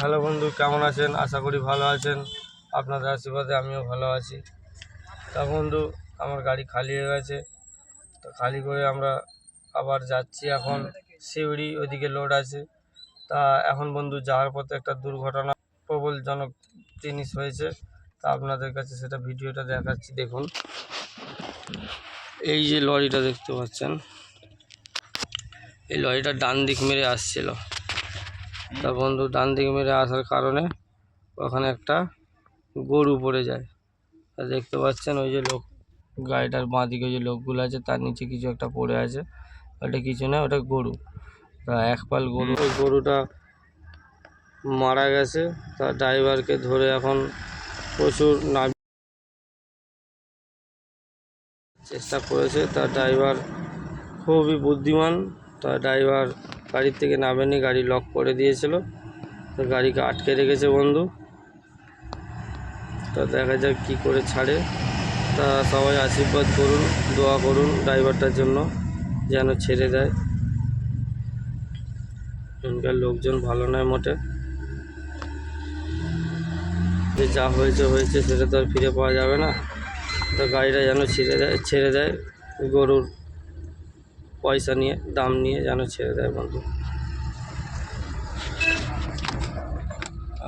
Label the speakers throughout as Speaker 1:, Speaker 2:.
Speaker 1: Hello বন্ধু, কেমন আছেন? আশা করি ভালো আছেন। আপনাদের আশীর্বাদে আমিও ভালো আছি। তা বন্ধু, আমার গাড়ি খালি হয়ে গেছে। তো খালি করে আমরা আবার যাচ্ছি এখন শিউড়ি ওইদিকে লোড আছে। তা এখন বন্ধু, যাওয়ার পথে একটা দুর্ঘটনা প্রবলজনক জিনিস হয়েছে। তা আপনাদের কাছে সেটা ভিডিওটা দেখাচ্ছি, দেখুন। এই যে লরিটা দেখতে পাচ্ছেন, এই লরিটা ডান দিক মেরে আসছিল। তা বন্ধু ডান দিকে মেরে আসার কারণে ওখানে একটা গরু পড়ে যায়। তা দেখতে পাচ্ছেন ওই যে লোক, গাড়িটার বাঁ দিকে যে লোকগুলো আছে, তার নিচে কিছু একটা পড়ে আছে, ওটা কিছু না, ওটা গরু। তা এক পাল গরু, ওই গরুটা মারা গেছে। তা ড্রাইভারকে ধরে এখন প্রচুর নাম চেষ্টা করেছে। তার ড্রাইভার খুবই বুদ্ধিমান। তা ড্রাইভার গাড়ির থেকে নামেনি, গাড়ি লক করে দিয়েছিল। তো গাড়িকে আটকে রেখেছে বন্ধু। তা দেখা যাক কী করে ছাড়ে। তা সবাই আশীর্বাদ করুন, দোয়া করুন ড্রাইভারটার জন্য, যেন ছেড়ে দেয়। এখানকার লোকজন ভালো নয় মোটে। যে যা হয়েছে হয়েছে, সেটা তো আর ফিরে পাওয়া যাবে না। তো গাড়িটা যেন ছেড়ে দেয় ছেড়ে দেয় গরুর। পয়সা নিয়ে, দাম নিয়ে যেন ছেড়ে দেয় বন্ধু।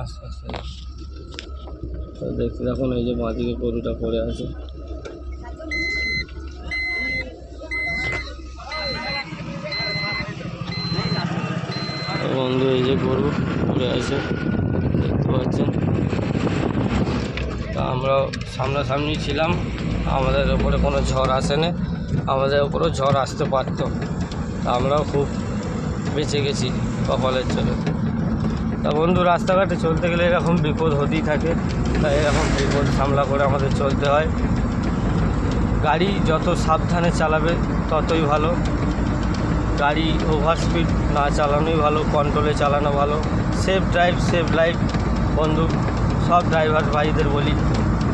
Speaker 1: আস্তে আস্তে। দেখতে দেখুন, এই যে বাঁদিকে গরুটা পড়ে আছে। বন্ধু, এই যে গরু পড়ে আছে, দেখতে পাচ্ছেন? তা আমরাও সামনাসামনি ছিলাম, আমাদের ওপরে কোনো ঝড় আসেনি। আমাদের ওপরেও ঝড় আসতে পারতো। আমরাও খুব বেঁচে গেছি কপালের জন্য তা বন্ধু, রাস্তাঘাটে চলতে গেলে এরকম বিপদ হতেই থাকে। তাই এরকম বিপদ সামলা করে আমাদের চলতে হয়। গাড়ি যত সাবধানে চালাবে ততই ভালো। গাড়ি ওভার স্পিড না চালানোই ভালো কন্ট্রোলে চালানো ভালো। সেফ ড্রাইভ সেফ লাইফ বন্ধু। সব ড্রাইভার ভাইদের বলি,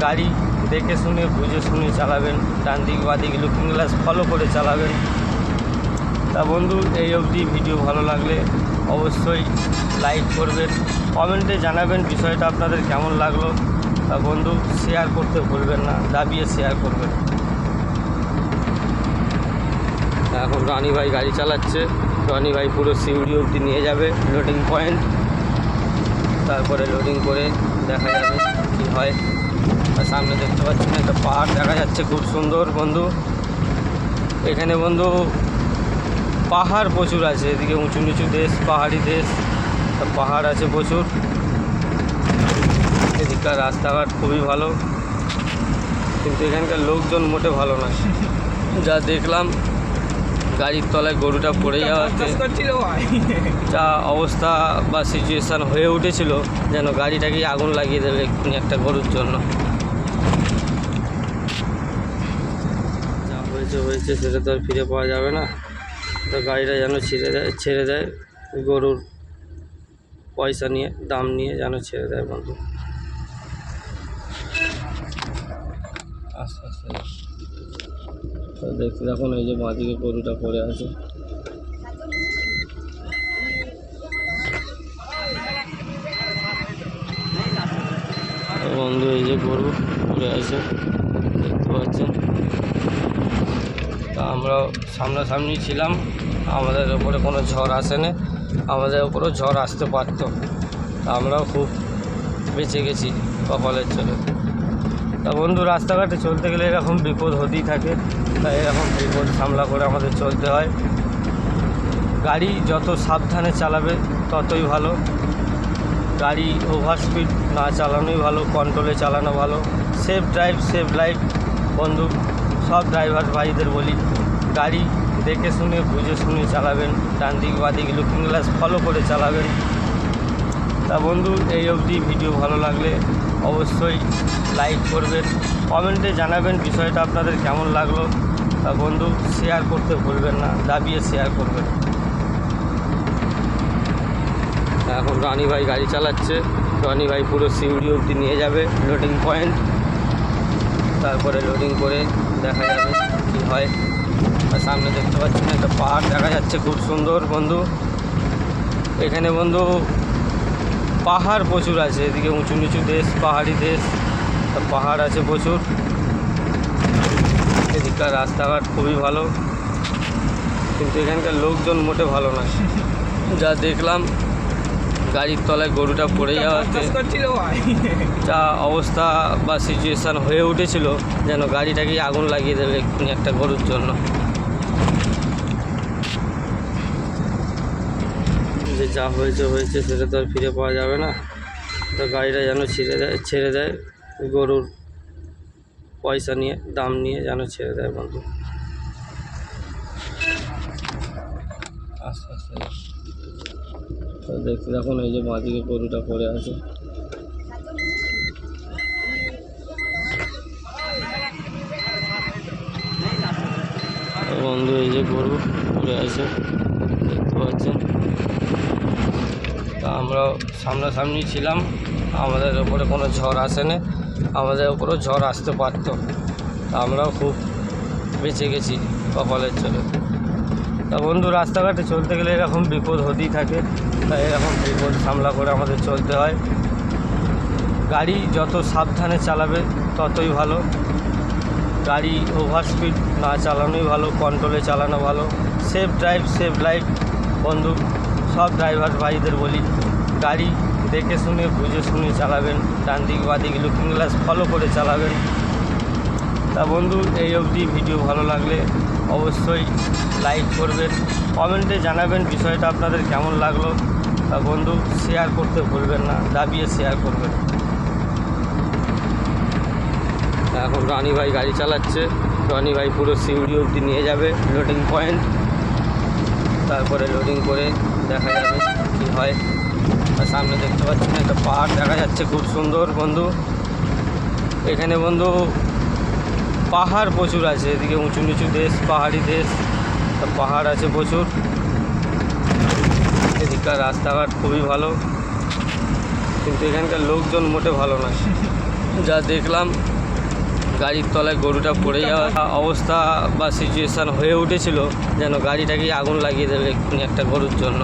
Speaker 1: গাড়ি দেখে শুনে, বুঝে শুনে চালাবেন। ডান দিক বাদিক লুকিং গ্লাস ফলো করে চালাবেন। তা বন্ধু, এই অবধি ভিডিও ভালো লাগলে অবশ্যই লাইক করবেন কমেন্টে জানাবেন বিষয়টা আপনাদের কেমন লাগল। তা বন্ধু শেয়ার করতে ভুলবেন না, দাবিয়ে শেয়ার করবেন। এখন রনি ভাই গাড়ি চালাচ্ছে, রনি ভাই পুরো সিউড়ি অবধি নিয়ে যাবে লোডিং পয়েন্ট তারপরে লোডিং করে দেখা যাবে কী হয়। আর সামনে দেখতে পাচ্ছেন একটা পাহাড় দেখা যাচ্ছে খুব সুন্দর বন্ধু। এখানে বন্ধু পাহাড় প্রচুর আছে এদিকে উঁচু নিচু দেশ পাহাড়ি দেশ পাহাড় আছে প্রচুর। এদিককার রাস্তাঘাট খুবই ভালো কিন্তু এখানকার লোকজন মোটে ভালো নয় যা দেখলাম গাড়ির তলায় গরুটা পড়ে যাওয়াতে যা অবস্থা বা সিচুয়েশান হয়ে উঠেছিল যেন গাড়িটাকেই আগুন লাগিয়ে দেবে একটা গরুর জন্য। যা হয়েছে সেটা তো আর ফিরে পাওয়া যাবে না। তো গাড়িটা যেন ছেড়ে দেয় ছেড়ে দেয়। গরুর পয়সা নিয়ে, দাম নিয়ে যেন ছেড়ে দেয় বন্ধু। আস্তে আস্তে। তো দেখতে দেখুন এই যে বাঁদিকে গরুটা পড়ে আছে। বন্ধু, এই যে গরু পড়ে আছে। পাচ্ছেন তা আমরাও সামনাসামনি ছিলাম, আমাদের ওপরে কোনো ঝড় আসেনি, আমাদের ওপরেও ঝড় আসতে পারতো। তা আমরাও খুব বেঁচে গেছি কপালের চলে তা বন্ধু, রাস্তাঘাটে চলতে গেলে এরকম বিপদ হতেই থাকে। তাই এরকম বিপদ সামলা করে আমাদের চলতে হয়। গাড়ি যত সাবধানে চালাবে, ততই ভালো। গাড়ি ওভার স্পিড না চালানোই ভালো কন্ট্রোলে চালানো ভালো। সেফ ড্রাইভ সেফ লাইফ বন্ধু, সব ড্রাইভার ভাইদের বলি, গাড়ি দেখে শুনে, বুঝে শুনে চালাবেন, ডান দিক বাদিক লুকিং গ্লাস ফলো করে চালাবেন। তা বন্ধু, এই অবধি ভিডিও ভালো লাগলে অবশ্যই লাইক করবেন কমেন্টে জানাবেন বিষয়টা আপনাদের কেমন লাগল। তা বন্ধু শেয়ার করতে ভুলবেন না, দাবিয়ে শেয়ার করবেন। এখন রনি ভাই গাড়ি চালাচ্ছে, রনি ভাই পুরো সিউড়ি অবধি নিয়ে যাবে লোডিং পয়েন্ট তারপরে লোডিং করে দেখা যাবে কী হয়। আর সামনে দেখতে পাচ্ছেন একটা পাহাড় দেখা যাচ্ছে খুব সুন্দর, বন্ধু। এখানে, বন্ধু, পাহাড় প্রচুর আছে। এদিকে উঁচু নিচু দেশ, পাহাড়ি দেশ পাহাড় আছে প্রচুর। এদিককার রাস্তাঘাট খুবই ভালো। কিন্তু এখানকার লোকজন মোটে ভালো না। যা দেখলাম গাড়ির তলায় গরুটা পড়ে যাওয়াতে যা অবস্থা বা সিচুয়েশান হয়ে উঠেছিল যেন গাড়িটাকেই আগুন লাগিয়ে দেবে এক্ষুনি একটা গরুর জন্য। যে যা হয়েছে হয়েছে সেটা তো আর ফিরে পাওয়া যাবে না। তো গাড়িটা যেন ছেড়ে দেয় ছেড়ে দেয় গরুর পয়সা নিয়ে দাম নিয়ে যেন ছেড়ে দেয় বন্ধু। আস্তে আস্তে। তো দেখতে দেখুন এই যে বাঁদিকে গরুটা পড়ে আছে। বন্ধু, এই যে গরু পড়ে আছে, দেখতে পাচ্ছেন? তা আমরাও সামনাসামনি ছিলাম, আমাদের ওপরে কোনো ঝড় আসেনি, আমাদের ওপরেও ঝড় আসতে পারতো। আমরাও খুব বেঁচে গেছি কপালের চলে তা বন্ধু, রাস্তাঘাটে চলতে গেলে এরকম বিপদ হতেই থাকে। তাই এরকম বিপদ সামলা করে আমাদের চলতে হয়। গাড়ি যত সাবধানে চালাবে, ততই ভালো। গাড়ি ওভার স্পিড না চালানোই ভালো কন্ট্রোলে চালানো ভালো। সেফ ড্রাইভ সেফ লাইফ বন্ধু, সব ড্রাইভার ভাইদের বলি, গাড়ি দেখে শুনে, বুঝে শুনে চালাবেন। ডান দিক বাদিক লুকিং গ্লাস ফলো করে চালাবেন। তা বন্ধু, এই অবধি। ভিডিও ভালো লাগলে অবশ্যই লাইক করবেন কমেন্টে জানাবেন বিষয়টা আপনাদের কেমন লাগল। তা বন্ধু শেয়ার করতে ভুলবেন না, দাবিয়ে শেয়ার করবেন। এখন রনি ভাই গাড়ি চালাচ্ছে, রনি ভাই পুরো সিউড়ি অবধি নিয়ে যাবে লোডিং পয়েন্ট তারপরে লোডিং করে দেখা যাবে কী হয়। আর সামনে দেখতে পাচ্ছেন একটা পাহাড় দেখা যাচ্ছে খুব সুন্দর, বন্ধু। এখানে বন্ধু পাহাড় প্রচুর আছে, এদিকে উঁচু নিচু দেশ, পাহাড়ি দেশ পাহাড় আছে প্রচুর। এদিককার রাস্তাঘাট খুবই ভালো, কিন্তু এখানকার লোকজন মোটে ভালো না যা দেখলাম, গাড়ির তলায় গরুটা পড়ে যাওয়া অবস্থা বা সিচুয়েশান হয়ে উঠেছিল, যেন গাড়িটাকেই আগুন লাগিয়ে দেবে একটা গরুর জন্য।